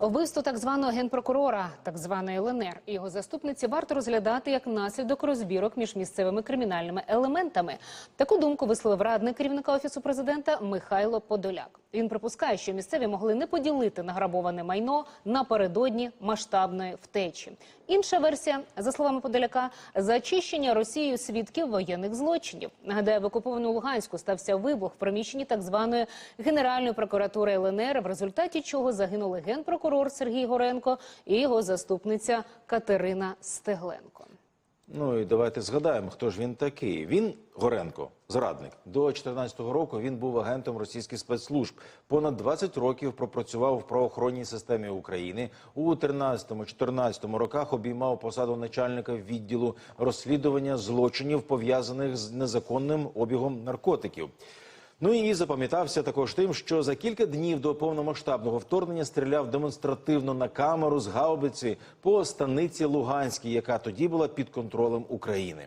Вбивство так званого генпрокурора, так званої ЛНР, і його заступниці варто розглядати як наслідок розбірок між місцевими кримінальними елементами. Таку думку висловив радник керівника офісу президента Михайло Подоляк. Він припускає, що місцеві могли не поділити награбоване майно напередодні масштабної втечі. Інша версія, за словами Подоляка, зачищення Росією свідків воєнних злочинів. Нагадаю, в окупованому Луганську стався вибух в приміщенні так званої Генеральної прокуратури ЛНР, в результаті чого загинули генпрокурор Сергій Горенко і його заступниця Катерина Стегленко. Ну і давайте згадаємо, хто ж він такий. Він Горенко, зрадник. До 2014 року він був агентом російських спецслужб. Понад 20 років пропрацював в правоохоронній системі України. У 13-14 роках обіймав посаду начальника відділу розслідування злочинів пов'язаних з незаконним обігом наркотиків. Ну і запам'ятався також тим, що за кілька днів до повномасштабного вторгнення стріляв демонстративно на камеру з гаубиці по станиці Луганській, яка тоді була під контролем України.